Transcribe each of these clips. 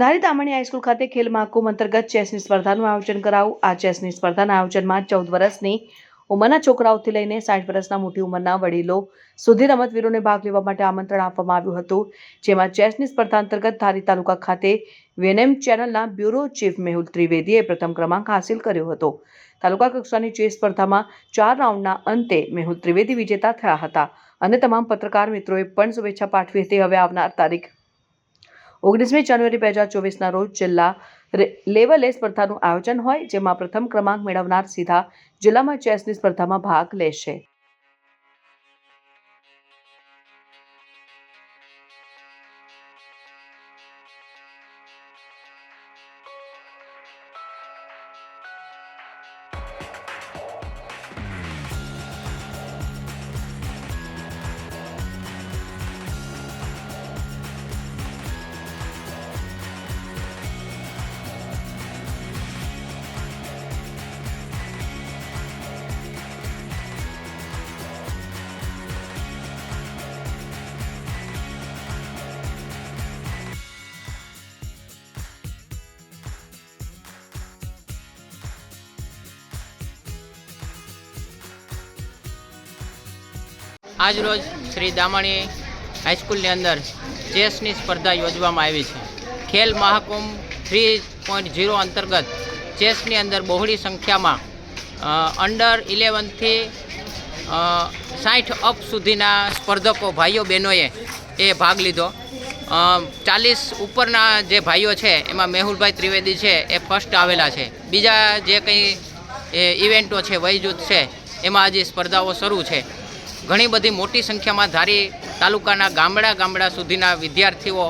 ધારી તામણી high school ખાતે ખેલ મહાકુંભ અંતર્ગત ચેસની સ્પર્ધાનું આયોજન કરાવું. આ ચેસની સ્પર્ધાના આયોજનમાં ચૌદ વર્ષની ઉંમરના છોકરાઓથી લઈને સાઠ વર્ષના મોટી ઉંમરના વડીલો સુધી રમતવીરોને ભાગ લેવા માટે આમંત્રણ આપવામાં આવ્યું હતું. જેમાં ચેસની સ્પર્ધા અંતર્ગત ધારી તાલુકા ખાતે વેનેમ ચેનલના બ્યુરો ચીફ મેહુલ ત્રિવેદીએ પ્રથમ ક્રમાંક હાંસિલ કર્યો હતો. તાલુકા કક્ષાની ચેસ સ્પર્ધામાં ચાર રાઉન્ડના અંતે મેહુલ ત્રિવેદી વિજેતા થયા હતા અને તમામ પત્રકાર મિત્રોએ પણ શુભેચ્છા પાઠવી હતી. હવે આવનાર તારીખ ઓગણીસમી જાન્યુઆરી બે હજાર ચોવીસના રોજ જિલ્લા લેવલે સ્પર્ધાનું આયોજન હોય, જેમાં પ્રથમ ક્રમાંક મેળવનાર સીધા જિલ્લામાં ચેસની સ્પર્ધામાં ભાગ લેશે. આજરોજ શ્રી દામણી હાઈસ્કૂલની અંદર ચેસની સ્પર્ધા યોજવામાં આવી છે. Khel Mahakumbh three point zero અંતર્ગત ચેસની અંદર બહોળી સંખ્યામાં અંડર ઇલેવનથી સાઠ અપ સુધીના સ્પર્ધકો ભાઈઓ બહેનોએ એ ભાગ લીધો. ચાલીસ ઉપરના જે ભાઈઓ છે, એમાં મેહુલભાઈ ત્રિવેદી છે, એ ફર્સ્ટ આવેલા છે. બીજા જે કંઈ, એ ઇવેન્ટો છે, વયજૂથ છે, એમાં હજી સ્પર્ધાઓ શરૂ છે. ઘણી બધી મોટી સંખ્યામાં ધારી તાલુકાના ગામડા ગામડા સુધીના વિદ્યાર્થીઓ,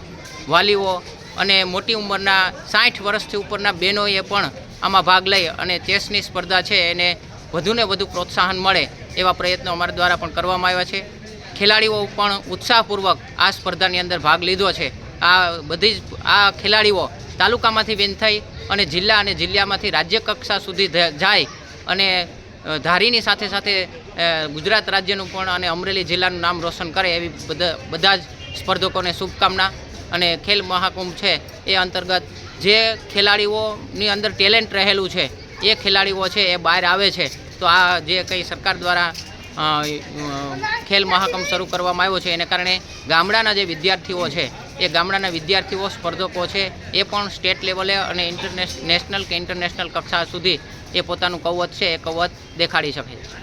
વાલીઓ અને મોટી ઉંમરના સાઠ વર્ષથી ઉપરના બહેનોએ પણ આમાં ભાગ લઈ અને ચેસની સ્પર્ધા છે એને વધુને વધુ પ્રોત્સાહન મળે એવા પ્રયત્નો અમારા દ્વારા પણ કરવામાં આવ્યા છે. ખેલાડીઓ પણ ઉત્સાહપૂર્વક આ સ્પર્ધાની અંદર ભાગ લીધો છે. આ બધી જ, આ ખેલાડીઓ તાલુકામાંથી વિન થઈ અને જિલ્લા અને જિલ્લામાંથી રાજ્ય કક્ષા સુધી જાય અને ધારીની સાથે સાથે ગુજરાત રાજ્યનું પણ અને અમરેલી જિલ્લાનું નામ રોશન કરે એવી બધા બધા જ સ્પર્ધકોને શુભકામના. અને ખેલ મહાકુંભ છે એ અંતર્ગત જે ખેલાડીઓની અંદર ટેલેન્ટ રહેલું છે, એ ખેલાડીઓ છે એ બહાર આવે છે. તો આ જે કંઈ સરકાર દ્વારા ખેલ મહાકુંભ શરૂ કરવામાં આવ્યો છે, એને કારણે ગામડાના જે વિદ્યાર્થીઓ છે, એ ગામડાના વિદ્યાર્થીઓ, સ્પર્ધકો છે, એ પણ સ્ટેટ લેવલે અને ઇન્ટરનેશ, નેશનલ કે ઇન્ટરનેશનલ કક્ષા સુધી એ પોતાનું કવત છે, એ કવત દેખાડી શકે છે.